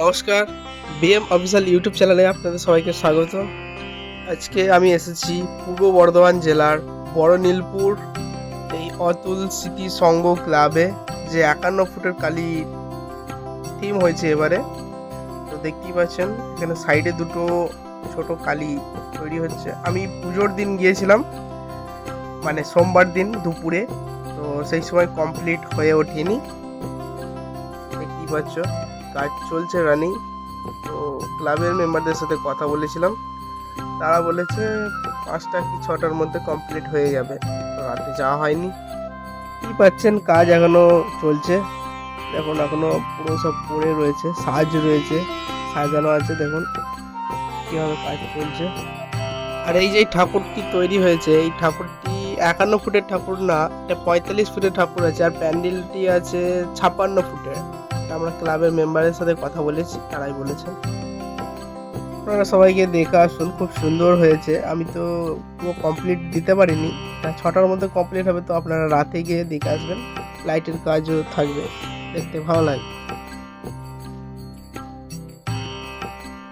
নমস্কার BM official YouTube চ্যানেলে আপনাদের সবাইকে স্বাগত। আজকে আমি এসেছি পূর্ব বর্ধমান জেলার বড় নীলপুর এই অতুল স্মৃতি সংঘ ক্লাবে যে একান্ন ফুটের কালী থিম হয়েছে এবারে। তো দেখতেই পাচ্ছেন, এখানে সাইডে দুটো ছোট কালি তৈরি হচ্ছে। আমি পুজোর দিন গিয়েছিলাম মানে সোমবার দিন দুপুরে, তো সেই সময় কমপ্লিট হয়ে ওঠেনি। দেখতেই পাচ্ছ। কাজ চলছে রানিং। তো ক্লাবের মেম্বারদের সাথে কথা বলেছিলাম। তারা বলেছে, পাঁচটা কি ছটার মধ্যে কমপ্লিট হয়ে যাবে। তো রাতে যাওয়া হয়নি। কি পাচ্ছেন? কাজ এখনও চলছে। দেখুন এখনও পুরো সব পড়ে রয়েছে। সাজ রয়েছে। সাজানো আছে, দেখুন। কীভাবে কাজ চলছে। আর এই যে ঠাকুরটি তৈরি হয়েছে, এই ঠাকুরটি একান্ন ফুটের ঠাকুর না, এটা পঁয়তাল্লিশ ফুটের ঠাকুর আছে। আর প্যান্ডেলটি আছে ছাপ্পান্ন ফুটের। আমরা ক্লাবের মেম্বারের সাথে কথা বলেছি, তারাই বলেছেন আপনারা সবাইকে দেখে আসুন, খুব সুন্দর হয়েছে। আমি তো পুরো কমপ্লিট দিতে পারিনি। ছটার মধ্যে কমপ্লিট হবে, তো আপনারা রাতে গিয়ে দেখে আসবেন। লাইটের কাজও থাকবে, দেখতে ভালো লাগে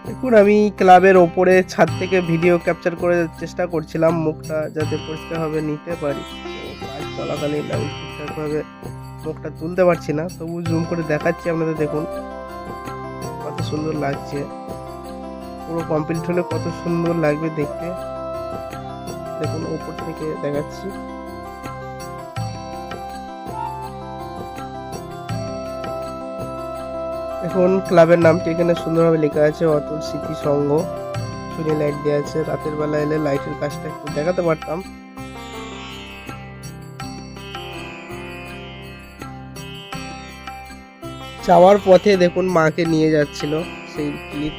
দেখুন, আমি ক্লাবের ওপরে ছাদ থেকে ভিডিও ক্যাপচার করে চেষ্টা করছিলাম। মুখটা যাতে পরিষ্কারভাবে নিতে পারি। কাজ চলাকালীন আমি ঠিকঠাকভাবে মুখটা তুলতে পারছি না, তবু জুম করে দেখাচ্ছি আপনাদের, দেখুন। কত সুন্দর লাগছে। পুরো কমপ্লিট হলে কত সুন্দর লাগবে দেখতে। দেখুন ওপর থেকে দেখাচ্ছি। দেখুন, ক্লাবের নামটি এখানে সুন্দরভাবে লেখা আছে, অতুল স্মৃতি সংঘ। শুনে লাইট দেওয়া আছে। রাতের বেলা এলে লাইটের কাজটা একটু দেখাতে পারতাম। যাওয়ার পথে দেখুন মাকে নিয়ে যাচ্ছিল সেই ক্লিপ